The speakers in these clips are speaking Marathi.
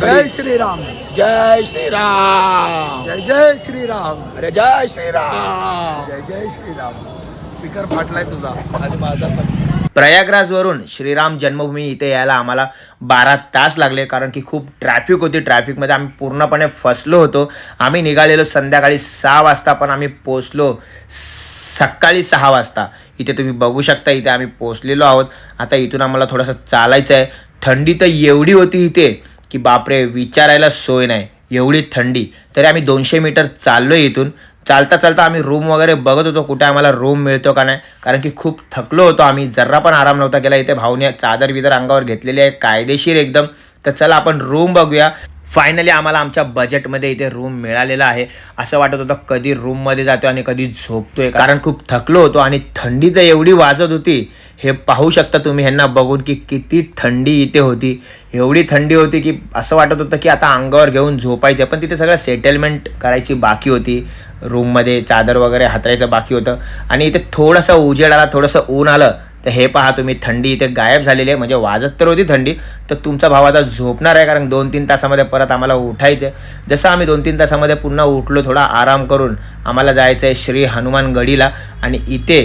जय श्रीराम। जय श्रीराम। जय जय श्रीराम। अरे जय श्रीराम। जय जय श्रीराम। स्पीकर फाटलाय तुझा. आणि माझा पण. प्रयागराजवरून श्रीराम जन्मभूमी इथे यायला आम्हाला बारा तास लागले कारण की खूप ट्रॅफिक होती. ट्रॅफिकमध्ये आम्ही पूर्णपणे फसलो होतो. आम्ही निघालेलो संध्याकाळी सहा वाजता पण आम्ही पोचलो सकाळी सहा वाजता. इथे तुम्ही बघू शकता इथे आम्ही पोचलेलो आहोत. आता इथून आम्हाला थोडंसं चालायचं आहे थंडी तर एवढी होती इथे. की बापरे विचारायला सोय नाही. एवढी थंडी. तरी आम्ही दोनशे मीटर चाललो आहे इथून. चालता चालता आम्ही रूम वगैरे बघत होतो कुठे आम्हाला रूम मिळतो का नाही. कारण की खूप थकलो होतो आम्ही. जरा पण आराम नव्हता केला. इथे भाऊने चादर बिदर अंगावर घेतलेली आहे. कायदेशीर एकदम. तर चला आपण रूम बघूया. फायनली आम्हाला आमच्या बजेटमध्ये इथे रूम मिळालेला आहे. असं वाटत होतं कधी रूममध्ये जातो आणि कधी झोपतोय. कारण खूप थकलो होतो आणि थंडी तर एवढी वाजत होती. हे पाहू शकता तुम्ही ह्यांना बघून की किती थंडी इथे होती. एवढी थंडी होती की असं वाटत होतं की आता अंगावर घेऊन झोपायचं पण तिथे सगळं सेटलमेंट करायची बाकी होती. रूममध्ये चादर वगैरे हातरायचं बाकी होतं. आणि इथे थोडंसं उजेड आला थोडंसं ऊन आलं. तर हे पहा तुम्ही थंडी इथे गायब झालेली आहे. म्हणजे वाजत तर होती थंडी तर तुमचा भाव आता झोपणार आहे कारण दोन तीन तासामध्ये परत आम्हाला उठायचं आहे जसं आम्ही दोन तीन तासामध्ये पुन्हा उठलो थोडा आराम करून आम्हाला जायचं आहे श्री हनुमान गडीला आणि इथे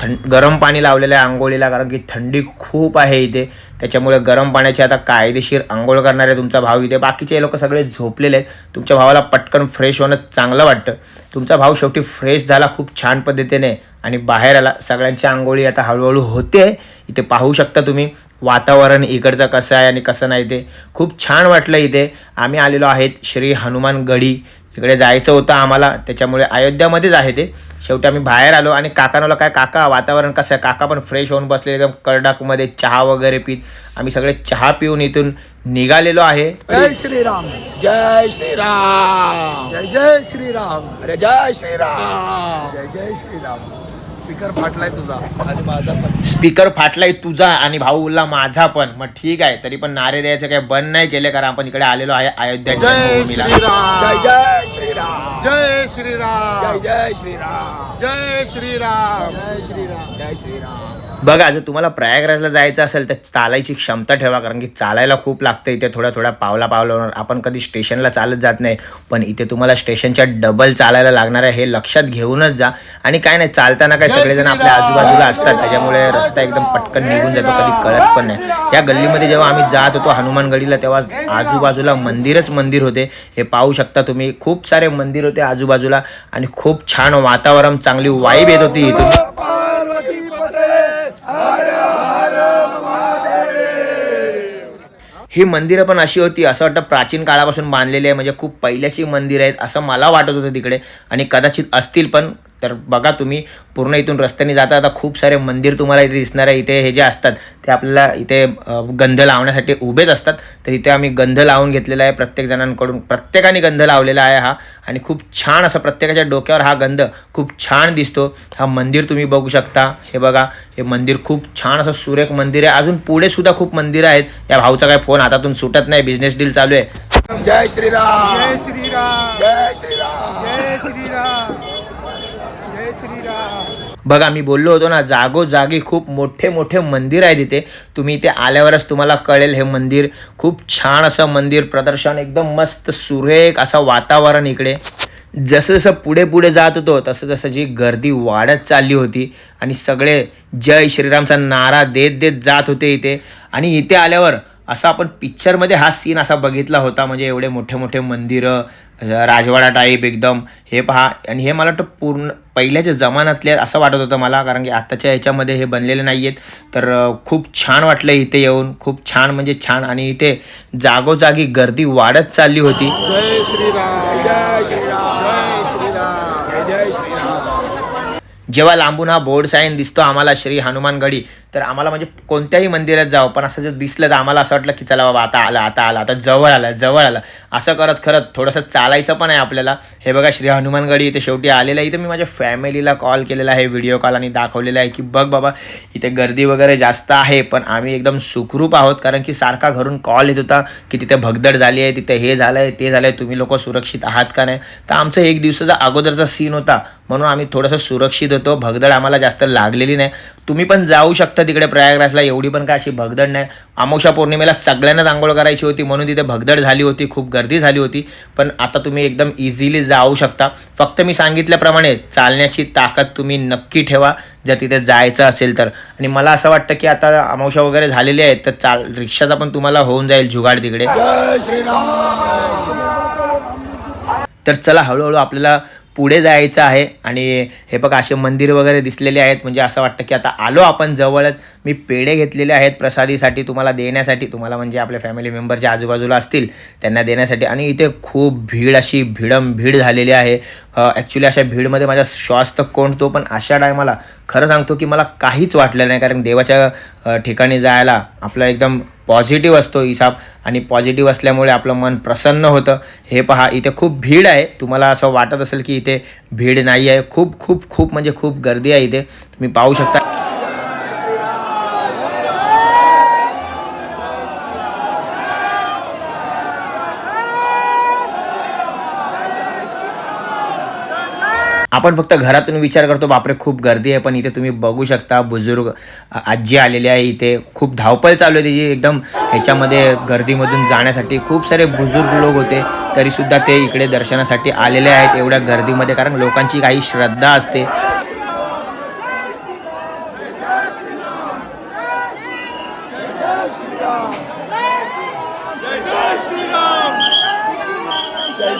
थंड गरम पाणी लावलेलं आहे आंघोळीला कारण की थंडी खूप आहे इथे. त्याच्यामुळे गरम पाण्याची आता कायदेशीर आंघोळ करणारे तुमचा भाऊ इथे. बाकीचे लोक सगळे झोपलेले आहेत. तुमच्या भावाला पटकन फ्रेश होणं चांगलं वाटतं. तुमचा भाऊ शेवटी फ्रेश झाला खूप छान पद्धतीने. आणि बाहेर आला. सगळ्यांची आंघोळी आता हळूहळू होते. इथे पाहू शकता तुम्ही वातावरण इकडचं कसं आहे आणि कसं नाही ते. खूप छान वाटलं इथे. आम्ही आलेलो आहेत श्री हनुमान गडी इकडे जायचं होतं आम्हाला. त्याच्यामुळे अयोध्यामध्येच आहे ते. शेवटी आम्ही बाहेर आलो आणि काकांना काय काका वातावरण कसं आहे? काका पण फ्रेश होऊन बसले एकदम करडाकमध्ये चहा वगैरे पित. आम्ही सगळे चहा पिऊन इथून निघालेलो आहे. जय श्रीराम. जय श्रीराम. जय जय श्रीराम. अरे जय श्रीराम. जय जय श्रीराम. स्पीकर फाटलाय तुझा आणि माझा पण. स्पीकर फाटलाय तुझा आणि भाऊ बोलला माझा पण. मग ठीक आहे तरी पण नारे द्यायचं काही बंद नाही केले कारण आपण इकडे आलेलो आहे अयोध्याच्या जय. श्रीराम. जय जय श्रीराम. जय श्रीराम. जय श्रीराम जय श्रीराम. जय श्रीराम. जय श्रीराम. बघा जर तुम्हाला प्रयागराजला जायचं असेल तर चालायची क्षमता ठेवा कारण की चालायला खूप लागतं इथे. थोड्या थोड्या पावला पावलावर आपण कधी स्टेशनला चालत जात नाही पण इथे तुम्हाला स्टेशनच्या डबल चालायला लागणार आहे हे लक्षात घेऊनच जा. आणि काय नाही चालताना काय सगळेजण आपल्या आजूबाजूला असतात त्याच्यामुळे रस्ता एकदम पटकन निघून जातो कधी कळत पण नाही. या गल्लीमध्ये जेव्हा आम्ही जात होतो हनुमान गडीला तेव्हा आजूबाजूला मंदिरच मंदिर होते. हे पाहू शकता तुम्ही खूप सारे मंदिर होते आजूबाजूला आणि खूप छान वातावरण चांगली वाईब येत होती इथून. ही मंदिरं पण अशी होती असं वाटतं प्राचीन काळापासून बांधलेली आहे म्हणजे खूप पहिल्याची मंदिरं आहेत असं मला वाटत होतं तिकडे. आणि कदाचित असतील पण तर बघा तुम्ही पूर्ण इथून रस्त्याने जाता आता खूप सारे मंदिर तुम्हाला इथे दिसणार आहे. इथे हे जे असतात ते आपल्याला इथे गंध लावण्यासाठी उभेच असतात. तर इथे आम्ही गंध लावून घेतलेला आहे प्रत्येक जणांकडून. प्रत्येकाने गंध लावलेला आहे हा. आणि खूप छान असं प्रत्येकाच्या डोक्यावर हा गंध खूप छान दिसतो. हा मंदिर तुम्ही बघू शकता. हे बघा हे मंदिर खूप छान असं सुरेख मंदिर आहे. अजून पुढे सुद्धा खूप मंदिरं आहेत. या भाऊचा काय फोन हातातून सुटत नाही. बिझनेस डील चालू आहे. जय श्रीराम. जय श्रीराम. जय श्रीराम जय श्रीराम जय श्रीराम बघा मी बोललो होतो ना जागोजागी खूप मोठे मोठे मंदिर आहे तिथे. तुम्ही इथे आल्यावरच तुम्हाला कळेल हे मंदिर. खूप छान असं मंदिर प्रदर्शन एकदम मस्त सुरेख असं वातावरण इकडे. जसं जसं पुढे पुढे जात होतो तसं तसं जी गर्दी वाढत चालली होती. आणि सगळे जय श्रीरामचा नारा देत देत जात होते इथे. आणि इथे आल्यावर असा आपण पिक्चरमध्ये हा सीन असा बघितला होता म्हणजे एवढे मोठे मोठे मंदिरं राजवाडा टाईप एकदम हे पहा. आणि हे मला वाटतं पूर्ण पहिल्याच्या जमान्यातले असं वाटत होतं मला कारण की आत्ताच्या ह्याच्यामध्ये हे बनलेले नाही आहेत तर खूप छान वाटलं इथे येऊन खूप छान म्हणजे छान. आणि इथे जागोजागी गर्दी वाढत चालली होती. जय श्रीराम जय श्रीराम जय श्रीराम जेव्हा लांबून हा बोर्ड साईन दिसतो आम्हाला श्री हनुमानगडी तर आम्हाला म्हणजे कोणत्याही मंदिरात जावं पण असं जर दिसलं तर आम्हाला असं वाटलं की चला बाबा आता आला आता आला आता जवळ आला जवळ आला. असं करत करत थोडंसं चालायचं पण आहे आपल्याला. हे बघा श्री हनुमानगडी इथे शेवटी आलेलं आहे. इथं मी माझ्या फॅमिलीला कॉल केलेला आहे व्हिडिओ कॉल आणि दाखवलेला आहे की बघ बाबा इथे गर्दी वगैरे जास्त आहे पण आम्ही एकदम सुखरूप आहोत कारण की सारखा घरून कॉल येत होता की तिथे भगदड झाली आहे तिथे हे झालं आहे ते झालं आहे तुम्ही लोक सुरक्षित आहात का नाही? तर आमचं एक दिवसाचा अगोदरचा सीन होता म्हणून आम्ही थोडंसं सुरक्षित होतो भगदड आम्हाला जास्त लागलेली नाही. तुम्ही पण जाऊ शकता तिकडे प्रयागराजला. एवढी पण काय अशी भगदड नाही. अमावस्या पौर्णिमेला सगळ्यांनाच आंघोळ करायची होती. म्हणून तिथे भगदड झाली होती. खूप गर्दी झाली होती. पण आता तुम्ही एकदम इझिली जाऊ शकता. फक्त मी सांगितल्याप्रमाणे चालण्याची ताकद तुम्ही नक्की ठेवा. जर तिथे जायचं असेल तर. आणि मला असं वाटतं की आता अमावस्या वगैरे झालेली आहेत तर चाल रिक्षाचा पण तुम्हाला होऊन जाईल जुगाड तिकडे. तर चला हळूहळू आपल्याला पुढे जायचं आहे आणि हे बघा असे मंदिर वगैरे दिसलेले आहेत. म्हणजे असं वाटतं की आता आलो आपण जवळच. मी पेढे घेतलेले आहेत प्रसादीसाठी तुम्हाला देण्यासाठी. तुम्हाला म्हणजे आपल्या फॅमिली मेंबर जे आजूबाजूला असतील त्यांना देण्यासाठी. आणि इथे खूप भीड अशी भिडम भीड झालेली आहे. ॲक्च्युली अशा भीडमध्ये माझा श्वास तर कोणतो पण अशा टायमाला खरं सांगतो की मला काहीच वाटलं नाही. कारण देवाच्या ठिकाणी जायला आपला एकदम पॉझिटिव्ह असतो हिसाब आणि पॉझिटिव्ह असल्यामुळे आपलं मन प्रसन्न होतं. हे पहा इथे खूप भीड आहे. तुम्हाला असं वाटत असेल की इथे भीड नाही आहे खूप खूप खूप म्हणजे खूप गर्दी आहे इथे. तुम्ही पाहू शकता. आपण फक्त घरातून विचार करतो बापरे खूप गर्दी आहे पण इथे तुम्ही बघू शकता बुजुर्ग आजी आलेली आहे इथे. खूप धावपळ चालू आहे त्याची एकदम ह्याच्यामध्ये गर्दीमधून जाण्यासाठी. खूप सारे बुजुर्ग लोक होते तरीसुद्धा ते इकडे दर्शनासाठी आलेले आहेत एवढ्या गर्दीमध्ये कारण लोकांची काही श्रद्धा असते.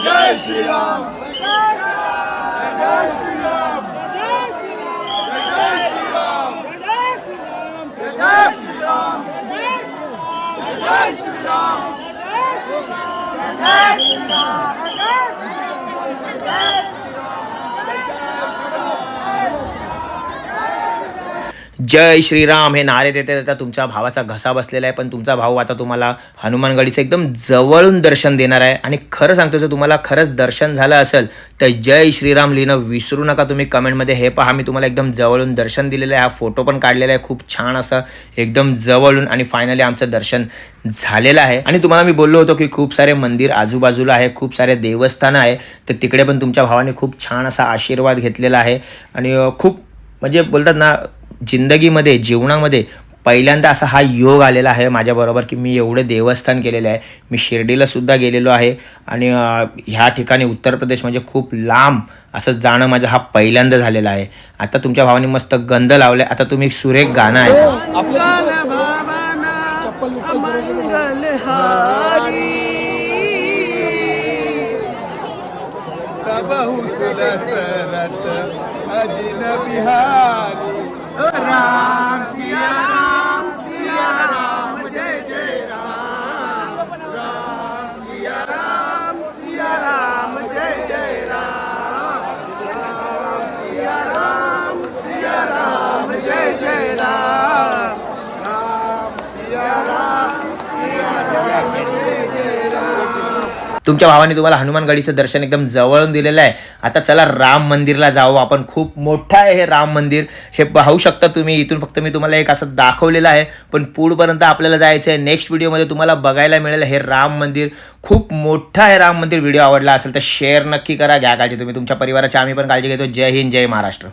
जय श्रीराम! Let's go! जय श्रीराम हे नारे देते देता तुमच्या भावाचा घसा बसलेला आहे. पण तुमचा भाऊ आता तुम्हाला हनुमानगडीचं एकदम जवळून दर्शन देणार आहे. आणि खरं सांगतो जर तुम्हाला खरंच दर्शन झालं असेल तर जय श्रीराम लिहिणं विसरू नका तुम्ही. कमेंटमध्ये हे पहा मी तुम्हाला एकदम जवळून दर्शन दिलेलं आहे. हा फोटो पण काढलेला आहे. खूप छान असं एकदम जवळून आणि फायनली आमचं दर्शन झालेलं आहे. आणि तुम्हाला मी बोललो होतो की खूप सारे मंदिर आजूबाजूला आहे खूप सारे देवस्थानं आहे. तर तिकडे पण तुमच्या भावाने खूप छान असा आशीर्वाद घेतलेला आहे. आणि खूप म्हणजे बोलतात ना जिंदगीमध्ये जीवनामध्ये पहिल्यांदा असा हा योग आलेला आहे माझ्याबरोबर की मी एवढे देवस्थान केलेले आहे. मी शिर्डीला सुद्धा गेलेलो आहे. आणि ह्या ठिकाणी उत्तर प्रदेश म्हणजे खूप लांब असं जाणं माझं हा पहिल्यांदा झालेला आहे. आता तुमच्या भावाने मस्त गंध लावले आता तुम्ही एक सुरेख गाणं आहे बहु सुदसरत अजिन बिहारी. राम सिया राम सिया राम तुमच्या भावाने तुम्हाला हनुमानगडीचं दर्शन एकदम जवळून दिलेलं आहे. आता चला राम मंदिरला जाऊ. आपण खूप मोठं आहे हे राम मंदिर. हे पाहू शकता तुम्ही. इथून फक्त मी तुम्हाला एक असं दाखवलेलं आहे. पण पुढपर्यंत आपल्याला जायचं आहे नेक्स्ट व्हिडिओमध्ये तुम्हाला बघायला मिळेल हे राम मंदिर. खूप मोठं आहे राम मंदिर. व्हिडिओ आवडला असेल तर शेअर नक्की करा. घ्या काळजी तुम्ही. तुमच्या परिवाराची आम्ही पण काळजी घेतो. जय हिंद जय महाराष्ट्र.